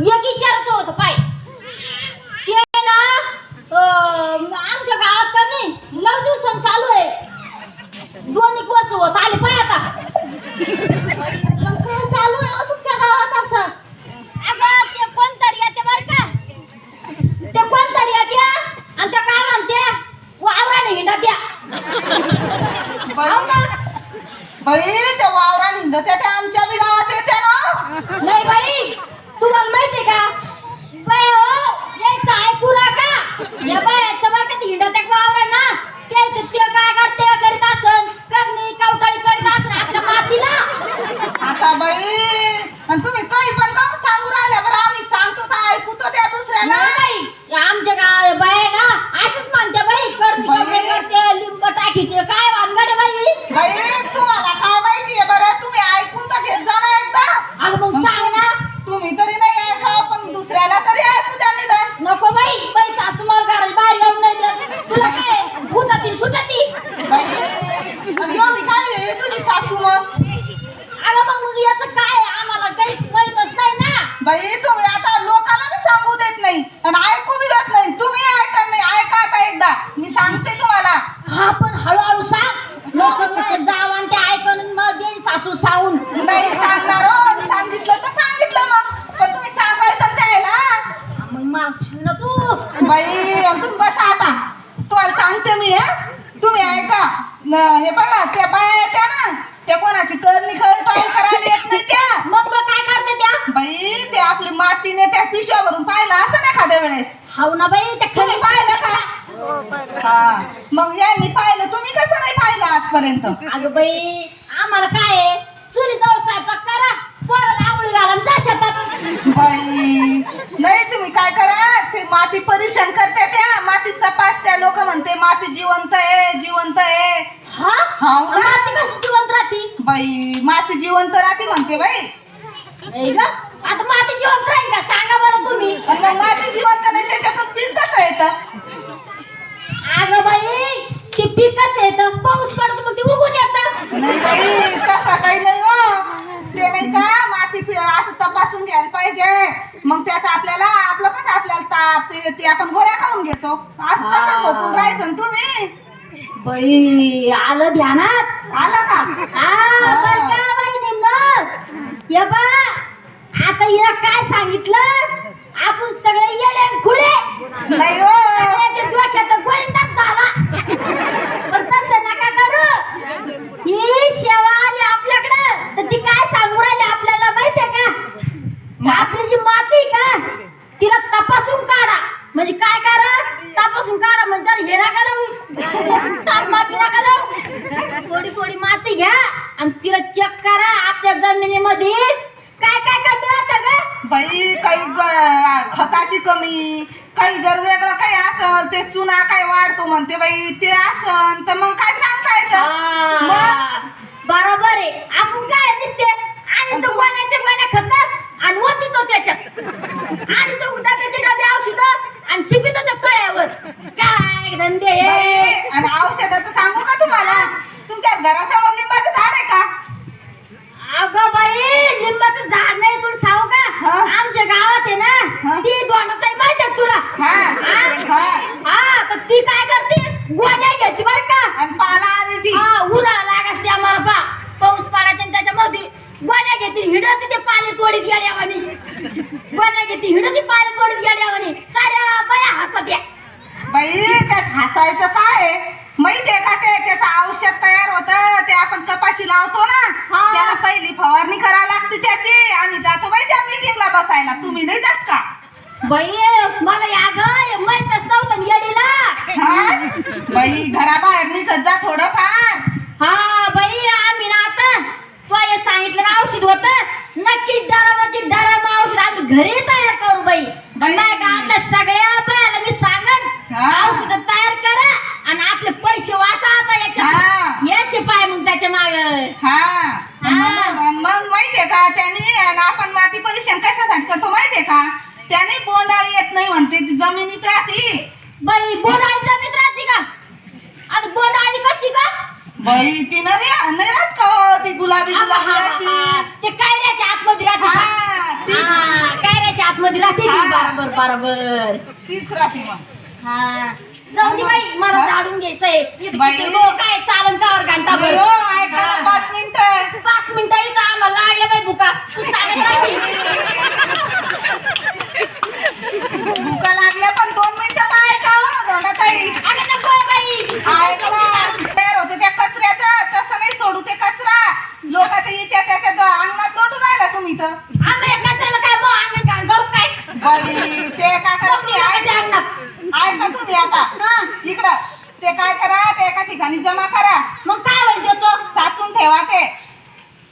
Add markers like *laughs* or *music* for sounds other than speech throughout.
एक विचारायचं होतं पाय. ते ना आमच्या गावात का नाही लव दिवसन चालू आहे. दोन एक वर्ष होत आले पाय आता मग काय चालू आहे हो तुमच्या गावात असं अगं ते कोणतरी येते बर का ते कोणतरी येते आणि त्या काय म्हणते वावराने हिंडा द्या हो ना? बाई त्या वावरा निंडत त्या त्या आमच्या बी गावात येते ना नाही बाई तुम्हाला माहितीये का बाई हो यायचं ऐकू नका या बायाचं बघा ते हिंडा त्या वावरा ना त्याचं ते काय करते करीत असन करणी कवटाळी करीत असन आपल्या मातीला आता बाई आणि तुम्ही काही पण काहून सांगू राहिल्या बरं आम्ही सांगतो तर ऐकू तर त्या दुसऱ्याला नाही बाई, आमच्या गाव बाया ना असंच म्हणते बाई करते बाई. कपडे करते लिंब टाकीते काय वानगड बाई बाई तुम्हाला काय माहितीये बरं तुम्ही ऐकून तर घेत जा ना एकदा अगं मग सांग ना तुम्ही तरी नाही ऐका पण दुसऱ्याला तरी ऐकू द्या निदान नको बाई बाई सासू मला करायला बाहेर येऊन नाही देत तुला काय भूताती सुटती बाई आणि एवढी काय आहे तुझी सासू मग अगं मग याचं काय? आम्हाला काही माहीतच नाही ना. बाई तुम्ही आता लोकांना बी सांगू देत नाही आणि ऐकू बी देत नाही. तुम्ही ऐका नाही ऐका आता एकदा. मी सांगते तुम्हाला. हा पण हळूहळू सांग. लोक *laughs* जाव आणि ते ऐकून मग येईल सासू सांगून नाही सांगणार हो. सांगितलं तर सांगितलं मग. पण तुम्ही सांगायचं द्यायला. मग मग सांग ना तू. बाई तुम्ही बसा आता. तुम्हाला सांगते मी हे. तुम्ही ऐका. न- हे बघा त्या बाया येत्या ना. त्या कोणाची करणी खळपाळ करायला येत नाही त्या. मग मग काय करते त्या? बाई ते आपली मातीने त्या पिशव्यावरून पाहिलं असं ना एखाद्या वेळेस. हाव ना बाई त्या तुम्ही पाहिलं का? हा. मग यांनी पाहिलं तुम्ही कसं नाही पाहिलं आजपर्यंत? अगं बाई आम्हाला काय आहे? चुली जवळ स्वयंपाक करा पोराला आंघोळी घाला आणि जा शेतात. बाई नाही तुम्ही काय करा? ते माती परीक्षण करते त्या. माती तपासत्या लोक म्हणते माती जिवंत आहे जिवंत आहे. हा. माती कशी जिवंत बाई माती जिवंत राहते म्हणते बाई. नाही ग आता माती जिवंत राहील का? सांगा बरं तुम्ही. पण मग माती जिवंत नाही त्याच्यातून पीक कसं येतं? अगं बाई ते पीक कसं येतं? पाऊस पडतो मग ते उगून येतं. नाही बाई तसं काही नाही हो. ते नाही का माती पि- असं तपासून घ्यायला पाहिजे. मग त्याचं आपल्याला आपलं कसं आपल्याला ताप ते ते आपण गोळ्या खाऊन घेतो. तसं हा. झोपून राहायचं ना तुम्ही. बाई आलं ध्यानात? आलं का? बर का बाई ये बा आता हिला काय सांगितलं? आपण सगळे येडे आणि खुळे नाही हो सगळ्याच्या डोक्याचा गोविंदाच झाला. पण तसं नका करू. ही सेवा आली आपल्याकडं तर ती काय सांगू राहिली आपल्याला माहितीये का आपली जी माती आहे का तिला तपासून काढा म्हणजे काय करा तपासून काढा म्हणजे जरा हे नका लावू ताप माती नका लावू थोडी थोडी माती घ्या आणि तिला चेक करा आपल्या जमिनीमध्ये. काय काय काय मिळतं का बाई काही ग- खताची कमी काही जर वेगळं काही असल ते चुना काय वाढतो म्हणते बाई ते असन तर मग काय सांगता येतं? मग? हा, बरोबर आहे. आपण काय दिसते? आणि तो गोण्याचे गोण्या खत? आणि होती तो त्याच्यात. आणि तो डब्याचे डबे औषध आणि शिपितो त्या फळ्यावर काय धंदे हे? ती काय करते? गोण्या घेते बर का. आणि पाला आणि ती. हा उन्हाळा लागायचे आम्हाला पा. पाऊस पडायचा आणि त्याच्यामध्ये गोण्या घेते हिडत ते पाणी तोडीत येड्यावानी. गोण्या घेते हिडत पाणी तोडीत येड्यावानी. साऱ्या बाया हसत या बाई त्यात हसायचं काय? आहे? माहितीये का ते? त्याचं औषध तयार होतं. ते आपण कपाशी लावतो ना. त्याला पहिली फवारणी करावी लागते त्याची. आम्ही जातो बाई त्या मीटिंगला बसायला. तुम्ही नाही जात का? बाई मला या ग माहितच नव्हतं येडीला हा? बाई घराबाहेर निघत जा थोडंफार. हा बाई आम्ही ना आता तू हे सांगितलं ना औषध होतं. नक्की डरामाची डरामा औषध आम्ही घरी तयार करू बाई. बाई. बाई आपल्या सगळ्या बायाला मी सांगन हा. औषध तयार करा आणि आपले पैसे वाचा आता हा. याच्या याचे पाय मग त्याच्या माग. हा. मग मग माहितीये का त्याने आणि आपण माती परीक्षण कशासाठी करतो माहितीये का? त्याने बोंडाळी येत नाही म्हणते ती जमिनीत राहते. बाई बोंडाळी जमीत राहते का आता बोंडाळी कशी का बाई ती न रे- नाही राहत का हो, ती गुलाबी गुलाबी अशी हा. ते कायऱ्याच्या आतमध्ये राहते का? हा, तीच. हा, कायऱ्याच्या आतमध्ये ती राहते हा. बरोबर बरोबर तीच राहते मग हा जाऊ दे बाई मला हा? झाडून घ्यायचंय इथं बाई. किती लोक काय चालन कावर घंटा हो, पाच मिनिटं पाच मिनिटं इथं आम्हाला लागले बाई बुका तू सांगत राहशील. भुका लागल्या पण दोन मिनिटात ऐका हो, दोघाताई. अगं नको आहे बाई ऐका ना, तयार होते त्या कचऱ्याचं तसं नाही सोडू ते कचरा लोकांच्या इच्छा त्याच्या द- अंगणात लोटून तर आम्ही या कचऱ्याला काय बो अंगण घाल करू काय? बाई ते काय करा लोक तुम्ही? लोकांच्या ऐका अंगणात ऐका तुम्ही आता. हा. इकडं ते काय करा ते एका ठिकाणी जमा करा. मग काय होईल त्याचं? साचून ठेवा ते.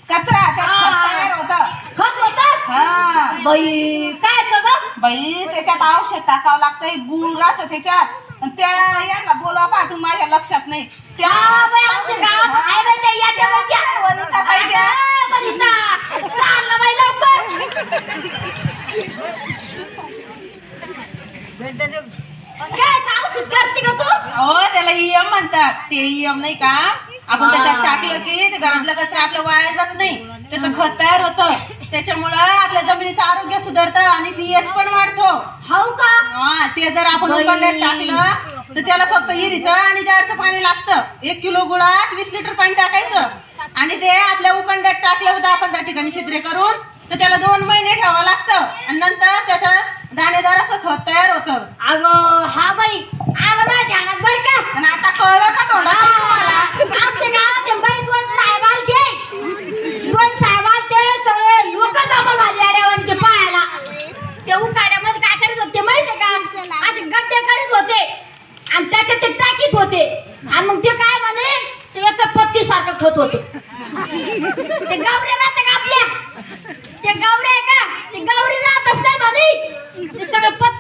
कचरा त्यात खत. तयार होतं. खत होतं? हा. बाई काय सगळं बाई त्याच्यात औषध टाकावं लागतंय. गुळ राहतं त्याच्यात. आणि त्या यांना बोलवा पहा तुम्ही माझ्या लक्षात नाही त्या हा बाई आमच्या गावात आहे बाई ते याच्या मोठ्या. वनिता ताई द्या. अगं, वनिता. चाललं बाई लवकर. काय औषध करते का तू हो त्याला ईएम म्हणतात ते ईएम नाही का आपण त्याच्यात टाकलं की ते घरातलं कचरा आपलं वाया जात नाही त्याचं खत तयार होतं. त्याच्यामुळं आपल्या जमिनीचं आरोग्य सुधारतं आणि पीएच पण वाढतो. हाऊ का? हा ते जर आपण बाई. उकळण्यात टाकलं तर त्याला फक्त इरीचं आणि जारचं पाणी लागतं. एक किलो गुळात वीस लिटर पाणी टाकायचं. आणि ते आपल्या उकंड्यात टाकलं दहा पंधरा ठिकाणी छिद्रे करून तर त्याला दोन महिने ठेवावं लागतं. आणि नंतर त्याचं दाणेदार असं खत तयार होतं. अगं हा बाई. आलं माझ्या ध्यानात बर का? आणि आता कळलं का थोडं त्या उकाड्यामध्ये काय करत होते माहितीये का? असे गड्डे करीत होते. आणि त्याच्यात ते टाकीत होते. आणि मग ते काय म्हणे? ते याचं पत्ती सारखं खत होत. ते गावरे राहते का आपल्या? ते गावरे का? ते गावरे राहत असते म्हणे. ते सगळं पत्ती